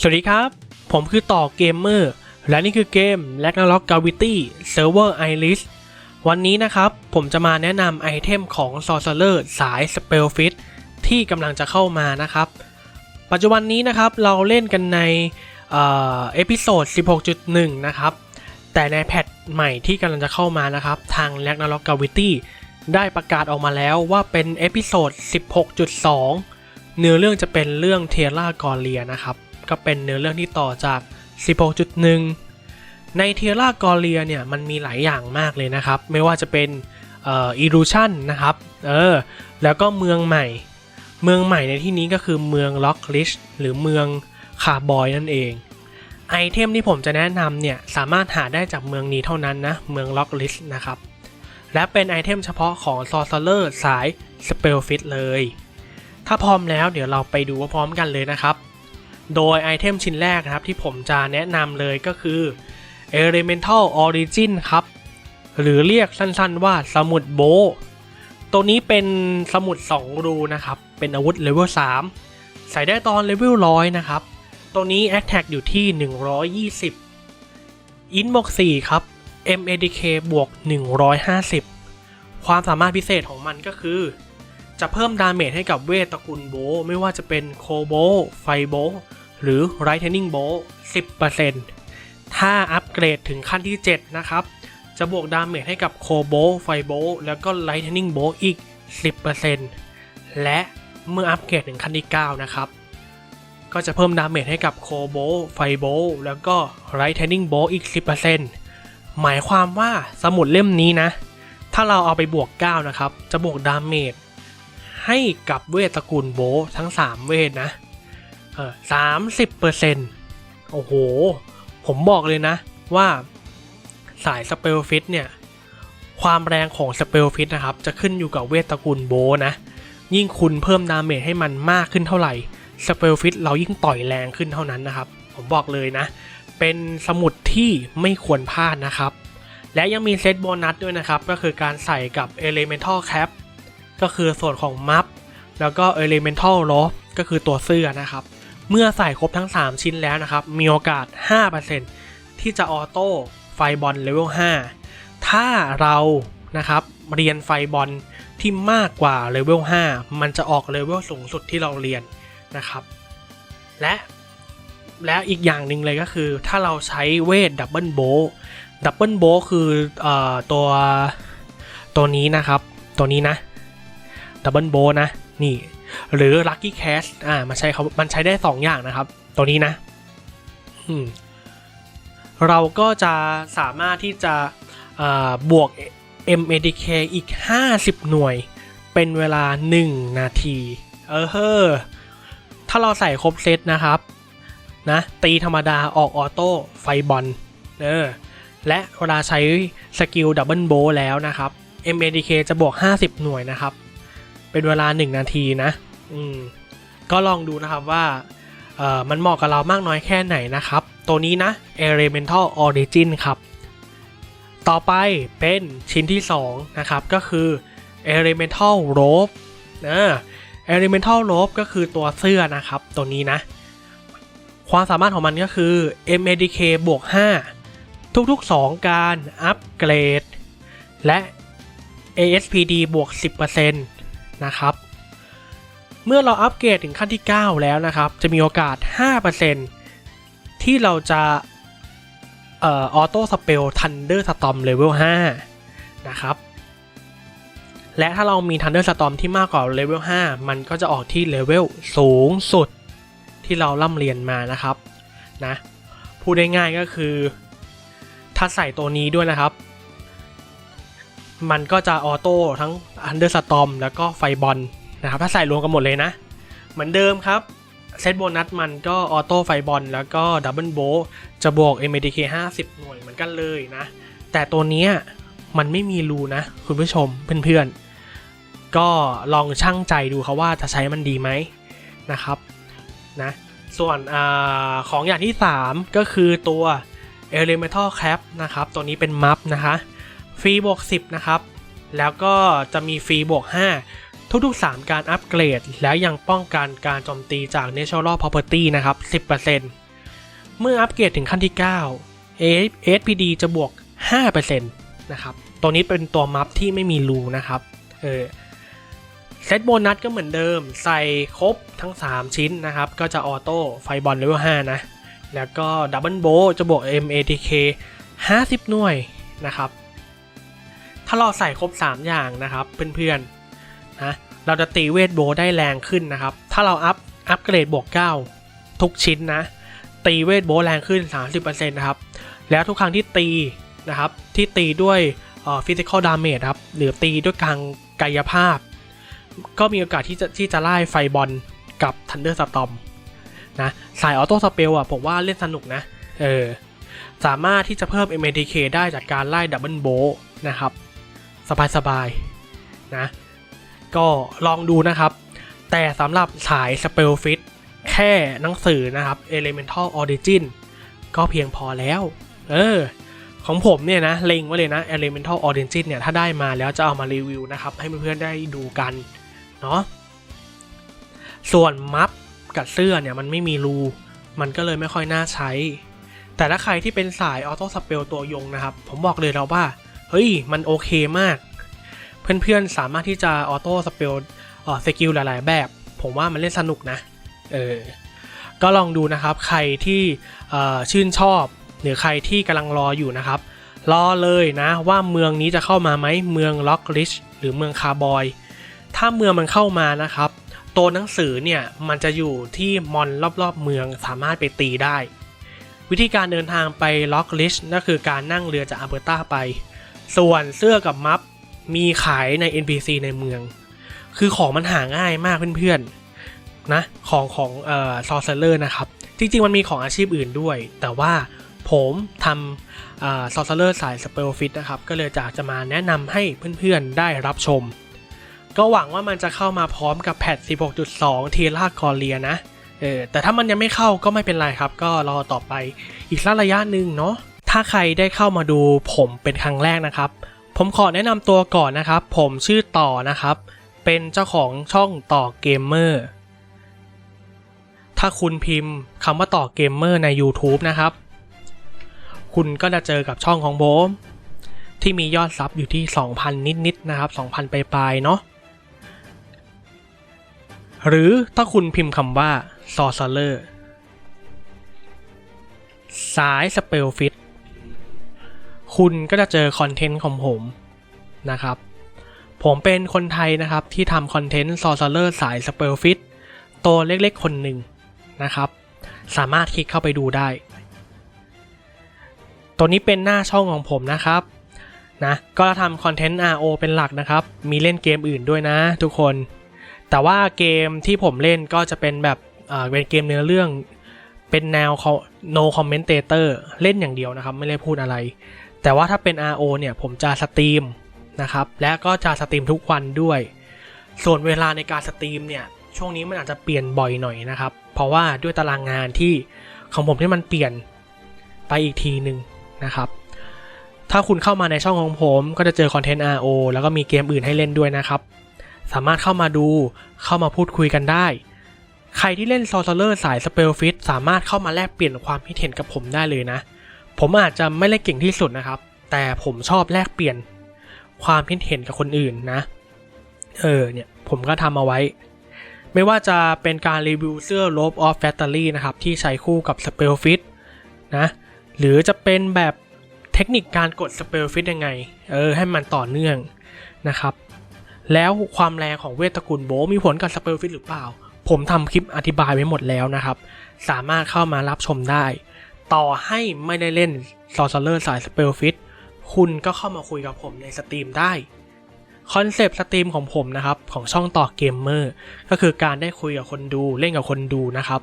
สวัสดีครับ ผมคือต่อเกมเมอร์ และนี่คือเกม r a g n a r o k Gravity Server Iris วันนี้นะครับ ผมจะมาแนะนำไอเทมของ Sorcerer สาย Spellfit ที่กำลังจะเข้ามานะครับ ปัจจุบันนี้นะครับเราเล่นกันในเอพิโซด 16.1 นะครับ แต่ในแพทใหม่ที่กำลังจะเข้ามานะครับ ทาง r a g n a r o k Gravity ได้ประกาศออกมาแล้วว่าเป็นเอพิโซด 16.2 เนื้อเรื่องจะเป็นเรื่องเทล่ากอเลียนะครับ ก็เป็นเนื้อเรื่องที่ต่อจาก 16.1 ในเทล่ากอเลียเนี่ยมันมีหลายอย่างมากเลยนะครับ ไม่ว่าจะเป็นอ่อ illusion นะครับเออแล้วก็เมืองใหม่ เมืองใหม่ในที่นี้ก็คือเมืองล็อกลิชหรือเมืองคาร์บอยนั่นเองไอเทมที่ผมจะแนะนำเนี่ยสามารถหาได้จากเมืองนี้เท่านั้นนะเมืองล็อกลิชนะครับและเป็นไอเทมเฉพาะของ Sorcerer สาย Spellfit เลย ถ้าพร้อมแล้วเดี๋ยวเราไปดูพร้อมกันเลยนะครับ โดยไอเทมชิ้นแรกครับที่ผมจะแนะนำเลยก็คือ Elemental Origin ครับ หรือเรียกสั้นๆว่าสมุดโบ ตัวนี้เป็นสมุด 2 รูนะครับ เป็นอาวุธเลเวล3ใส่ได้ตอนเลเวล100 นะครับ ตัวนี้ Attack อยู่ที่ 120 In บวก4ครับ MADK บวก 150 ความสามารถพิเศษของมันก็คือ จะเพิ่มดาเมจให้กับเวทตระกูลโบ ไม่ว่าจะเป็นโคโบ ไฟโบ หรือไรเทนนิงโบ 10%ถ้าอัปเกรดถึงขั้นที่ 7 นะครับ จะบวกดาเมจให้กับโคโบ ไฟโบ แล้วก็ไลท์เทนนิงโบอีก 10%และเมื่ออัปเกรดถึงขั้นที่ 9 นะครับ ก็จะเพิ่มดาเมจให้กับโคโบ ไฟโบ แล้วก็ไ i ท์เทนนิงโบอีก 10%หมายความว่าสมุดเล่มนี้นะ ถ้าเราเอาไปบวก 9 นะครับ จะบวกดาเมจ ให้กับเวทตระกูลโบทั้ง 3 เวทนะเออสามสิบเปอร์เซ็นต์โอ้โห ผมบอกเลยนะว่าสายสเปลฟิตเนี่ย ความแรงของสเปลฟิตนะครับ จะขึ้นอยู่กับเวทตระกูลโบนะ ยิ่งคุณเพิ่มดาเมจให้มันมากขึ้นเท่าไหร่สเปลฟิตเรายิ่งต่อยแรงขึ้นเท่านั้นนะครับ ผมบอกเลยนะ เป็นสมุดที่ไม่ควรพลาดนะครับ และยังมีเซตโบนัสด้วยนะครับ ก็คือการใส่กับ Elemental Cap ก็คือส่วนของมัฟแล้วก็ Elemental l o ก็คือตัวเสื้อนะครับ เมื่อใส่ครบทั้ง 3 ชิ้นแล้วนะครับ มีโอกาส 5%ที่จะออโต้ไฟบอลเลเวล 5 ถ้าเรานะครับเรียนไฟบอลที่มากกว่าเลเวล 5 มันจะออกเลเวลสูงสุดที่เราเรียนนะครับ และและอีกอย่างหนึ่งเลยก็คือ ถ้าเราใช้เวทดับเบิลโบดับเบิลโบคืออตัวตัวนี้นะครับ ตัวนี้นะ ดับเบิลโบนะ นี่ หรือ Lucky Cash อ่ามันใช้เขามันใช้ได้ 2 อย่างนะครับ ตัวนี้นะอืมเราก็จะสามารถที่จะบวก MADK อีก 50 หน่วย เป็นเวลา 1 นาที เออเฮอถ้าเราใส่ครบเซตนะครับ นะ ตีธรรมดาออกออโต้ไฟบอลเออและเวลาใช้สกิลดับเบิลโบแล้วนะครับ MADK จะบวก 50 หน่วยนะครับ เป็นเวลา 1 นาทีนะ อืม ก็ลองดูนะครับว่าเอ่อมันเหมาะกับเรามากน้อยแค่ไหนนะครับ ตัวนี้นะ Elemental Origin ครับ ต่อไปเป็นชิ้นที่ 2 นะครับ ก็คือ Elemental Robe เออ Elemental Robe ก็คือตัวเสื้อนะครับ ตัวนี้นะ ความสามารถของมันก็คือ MADK บวก 5 ทุกๆ 2 การอัปเกรด และ ASPD บวก 10% นะครับ เมื่อเราอัปเกรดถึงขั้นที่ 9 แล้วนะครับ จะมีโอกาส 5%ที่เราจะออโต้สเปลทันเดอร์สตอมเลเวล5นะครับ และถ้าเรามี Thunder Storm ที่มากกว่าเลเวล5มันก็จะออกที่เลเวลสูงสุดที่เราล่ำเรียนมานะครับนะพูดได้ง่ายก็คือ ถ้าใส่ตัวนี้ด้วยนะครับ มันก็จะออโต้ทั้ง Thunder Storm แล้วก็ไฟบอลนะครับ ถ้าใส่รวมกันหมดเลยนะ เหมือนเดิมครับ เซตโบนัสมันก็ออโต้ไฟบอลแล้วก็ดับเบิลโบจะบวก MDK 50 หน่วยเหมือนกันเลยนะ แต่ตัวนี้มันไม่มีรูนะ คุณผู้ชมเพื่อนๆ ก็ลองช่างใจดูเขาว่าจะใช้มันดีไหมนะครับนะส่วนอของอย่างที่ 3 ก็คือตัว Elemental Cap นะครับ ตัวนี้เป็นมัฟนะคะ ฟรีบวก 10 นะครับ แล้วก็จะมีฟรีบวก 5 ทุกๆ 3 การอัปเกรด แล้วยังป้องกันการโจมตีจาก Natural Property นะครับ 10%เมื่ออัปเกรดถึงขั้นที่9 ASPD จะบวก 5%นะครับตัวนี้เป็นตัวมัฟที่ไม่มีรูนะครับ เออเซตโบนัสก็เหมือนเดิม ใส่ครบทั้ง 3 ชิ้นนะครับ ก็จะออโต้ไฟบอลเลเวล5นะ แล้วก็ดับเบิลโบจะบวก MATK 50 หน่วยนะครับ ถ้าเราใส่ครบ 3 อย่างนะครับเพื่อนๆนะเราจะตีเวทโบได้แรงขึ้นนะครับ ถ้าเราอัพอัพเกรดบวก 9 ทุกชิ้นนะ ตีเวทโบแรงขึ้น 30%นะครับ แล้วทุกครั้งที่ตีนะครับ ที่ตีด้วยฟิสิกอลดาเมจครับ หรือตีด้วยการกายภาพ ก็มีโอกาสที่จะที่จะไล่ไฟบอลกับทันเดอร์สตอมนะ สายออโต้สเปลอะผมว่าเล่นสนุกนะ เออ สามารถที่จะเพิ่ม MATK ได้จากการไล่ดับเบิลโบนะครับ สบายๆนะ ก็ลองดูนะครับ แต่สำหรับสายสเปลฟิตแค่หนังสือนะครับ Elemental Origin ก็เพียงพอแล้ว เออ ของผมเนี่ยนะ เล็งไว้เลยนะ Elemental Origin เนี่ย ถ้าได้มาแล้วจะเอามารีวิวนะครับ ให้เพื่อนๆได้ดูกัน เนาะส่วนมัฟกับเสื้อเนี่ยมันไม่มีรู มันก็เลยไม่ค่อยน่าใช้ แต่ถ้าใครที่เป็นสายออโต้สเปลตัวยงนะครับ ผมบอกเลยเราว่า ฮ้ย มันโอเคมาก เพื่อนๆสามารถที่จะออโต้สเปลสกิลหลายๆ แบบ ผมว่ามันเล่นสนุกนะ เออ ก็ลองดูนะครับใครที่ชื่นชอบ หรือใครที่กำลังรออยู่นะครับ รอเลยนะว่าเมืองนี้จะเข้ามาไหมเมืองล็อกลิชหรือเมืองคาร์บอย ถ้าเมืองมันเข้ามานะครับ ตัวหนังสือเนี่ยมันจะอยู่ที่มอนรอบๆเมืองสามารถไปตีได้วิธีการเดินทางไปล็อกลิชก็คือการนั่งเรือจากอัลเบอร์ตาไป ส่วนเสื้อกับมัฟมีขายใน NPC ในเมือง คือของมันหาง่ายมากเพื่อนๆนะของของเอ่อซอร์เซอร์นะครับ จริงๆ มันมีของอาชีพอื่นด้วย แต่ว่าผมทำซอร์เซอร์สายสเปลฟิตนะครับ ก็เลยจะจะมาแนะนำให้เพื่อนๆได้รับชม ก็หวังว่ามันจะเข้ามาพร้อมกับแพท 16.2 เทล่ากอเลียนะเออแต่ถ้ามันยังไม่เข้าก็ไม่เป็นไรครับ ก็รอต่อไปอีกสักระยะหนึ่งเนาะ ถ้าใครได้เข้ามาดูผมเป็นครั้งแรกนะครับ ผมขอแนะนำตัวก่อนนะครับ ผมชื่อต่อนะครับ เป็นเจ้าของช่องต่อเกมเมอร์ถ้าคุณพิมพ์คำว่าต่อเกมเมอร์ใน YouTube นะครับ คุณก็จะเจอกับช่องของโบมที่มียอดซับอยู่ที่ 2,000 นิดๆนะครับ 2,000 ปลายๆเนาะหรือถ้าคุณพิมพ์คำว่า sorcerer สายสเปลฟิต คุณก็จะเจอคอนเทนต์ของผมนะครับ ผมเป็นคนไทยนะครับที่ทำคอนเทนต์ sorcerer สายสเปลฟิตตัวเล็กๆคนหนึ่งนะครับ สามารถคลิกเข้าไปดูได้ ตัวนี้เป็นหน้าช่องของผมนะครับนะก็จะทำคอนเทนต์ RO เป็นหลักนะครับ มีเล่นเกมอื่นด้วยนะทุกคน แต่ว่าเกมที่ผมเล่นก็จะเป็นแบบอ่าเป็นเกมเนื้อเรื่องเป็นแนว no commentator เล่นอย่างเดียวนะครับ ไม่ได้พูดอะไร แต่ว่าถ้าเป็น RO เนี่ยผมจะสตรีมนะครับ และก็จะสตรีมทุกวันด้วย ส่วนเวลาในการสตรีมเนี่ย ช่วงนี้มันอาจจะเปลี่ยนบ่อยหน่อยนะครับ เพราะว่าด้วยตารางงานที่ของผมที่มันเปลี่ยนไปอีกทีหนึ่งนะครับ ถ้าคุณเข้ามาในช่องของผม ก็จะเจอคอนเทนต์ RO แล้วก็มีเกมอื่นให้เล่นด้วยนะครับ สามารถเข้ามาดู เข้ามาพูดคุยกันได้ ใครที่เล่น Sorcerer สาย Spellfit สามารถเข้ามาแลกเปลี่ยนความคิดเห็นกับผมได้เลยนะ ผมอาจจะไม่เล่นเก่งที่สุดนะครับ แต่ผมชอบแลกเปลี่ยนความคิดเห็นกับคนอื่นนะ เออเนี่ยผมก็ทำเอาไว้ ไม่ว่าจะเป็นการรีวิวเสื้อ Rope of Battery นะครับ ที่ใช้คู่กับ Spellfit นะหรือจะเป็นแบบเทคนิคการกด Spellfit ยังไง เออให้มันต่อเนื่องนะครับ แล้วความแรงของเวทตระกูลโบมีผลกับ Spellfit หรือเปล่า ผมทำคลิปอธิบายไว้หมดแล้วนะครับ สามารถเข้ามารับชมได้ ต่อให้ไม่ได้เล่น Sorcerer สาย Spellfit คุณก็เข้ามาคุยกับผมในสตรีมได้คอนเซปต์สตรีมของผมนะครับ ของช่องต่อเกมเมอร์ก็คือการได้คุยกับคนดูเล่นกับคนดูนะครับ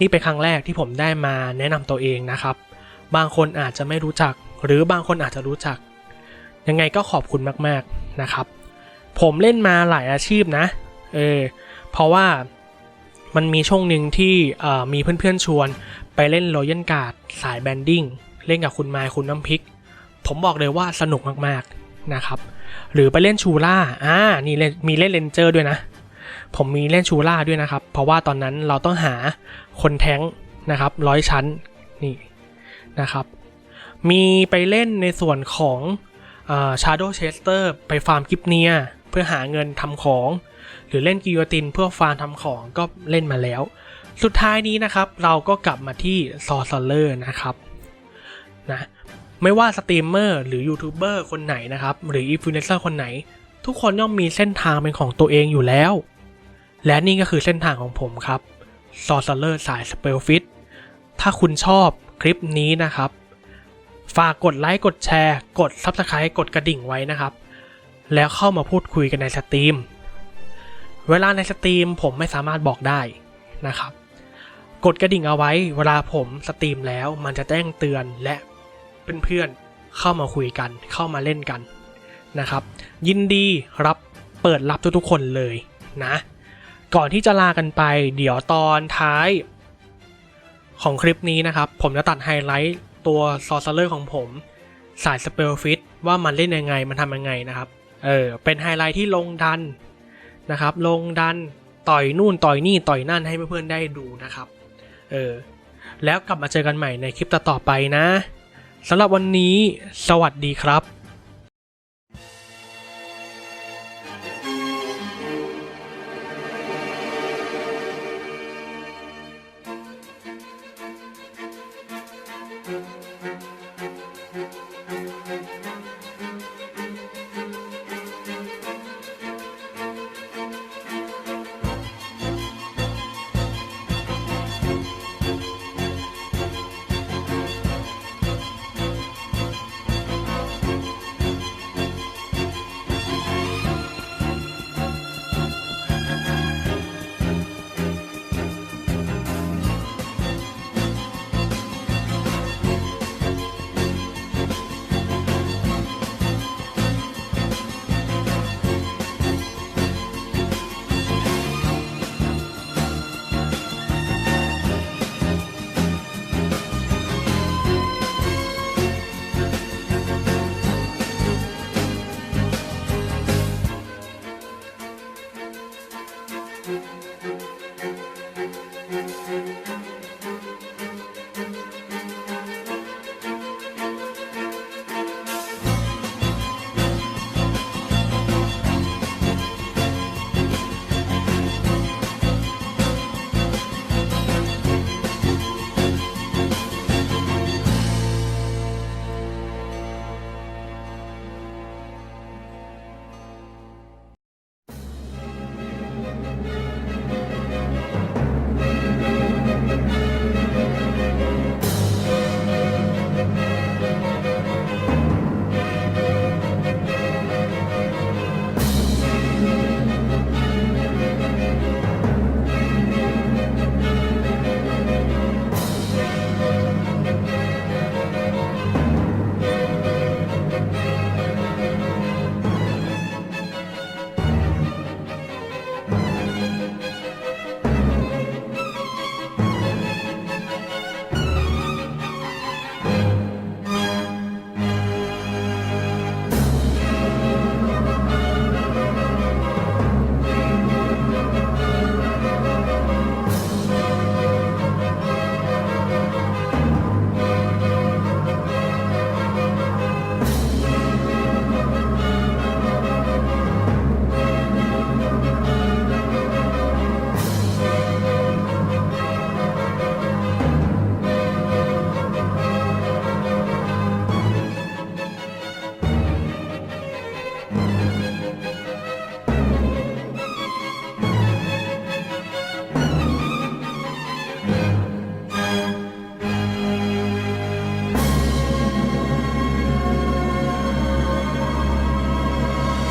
นี่เป็นครั้งแรกที่ผมได้มาแนะนำตัวเองนะครับ บางคนอาจจะไม่รู้จัก หรือบางคนอาจจะรู้จัก ยังไงก็ขอบคุณมากๆนะครับ ผมเล่นมาหลายอาชีพนะเออเพราะว่ามันมีช่วงหนึ่งที่มีเพื่อนๆชวน ไปเล่นโรยันการ์ดสายแบนดิ้งเล่นกับคุณไมค์คุณน้ำพริก ผมบอกเลยว่าสนุกมากๆนะครับ หรือไปเล่นชูล่าอ่านี่เล่นมีเล่นเลนเจอร์ด้วยนะ ผมมีเล่นชูล่าด้วยนะครับ เพราะว่าตอนนั้นเราต้องหาคนแท้งนะครับร้อยชั้นนี่นะครับ มีไปเล่นในส่วนของชาร์โดเชสเตอร์ไปฟาร์มกิฟเนียเพื่อหาเงินทำของ หรือเล่นกิโยตินเพื่อฟาร์มทำของก็เล่นมาแล้ว สุดท้ายนี้นะครับ เราก็กลับมาที่ซอ r เลอร์นะครับนะไม่ว่าสตรีมเมอร์หรือยูทูบเบอร์คนไหนนะครับ หรืออินฟลูเอนเซอร์คนไหน ทุกคนย่อมมีเส้นทางเป็นของตัวเองอยู่แล้ว และนี่ก็คือเส้นทางของผมครับซอ r เลอร์สายสเปลฟิตถ้าคุณชอบคลิปนี้นะครับ ฝากกดไลค์กดแชร์ กด Subscribe กดกระดิ่งไว้นะครับ แล้วเข้ามาพูดคุยกันในสตรีมเวลาในสตรีมผมไม่สามารถบอกได้นะครับ กดกระดิ่งเอาไว้ เวลาผมสตรีมแล้วมันจะแจ้งเตือนและเพื่อนๆเข้ามาคุยกัน เข้ามาเล่นกันนะครับ ยินดีรับเปิดรับทุกๆคนเลยนะ ก่อนที่จะลากันไป เดี๋ยวตอนท้าย ของคลิปนี้นะครับ ผมจะตัดไฮไลท์ตัวซอ r เลอร์ของผม สายสเปลฟิตว่ามันเล่นยังไงมันทำยังไงนะครับ เออ เป็นไฮไลท์ที่ลงดันนะครับ ลงดันต่อยนู่นต่อยนี่ต่อยนั่นให้เพื่อนๆได้ดูนะครับ เออ แล้วกลับมาเจอกันใหม่ในคลิปต่อๆไปนะสำหรับวันนี้ สวัสดีครับ「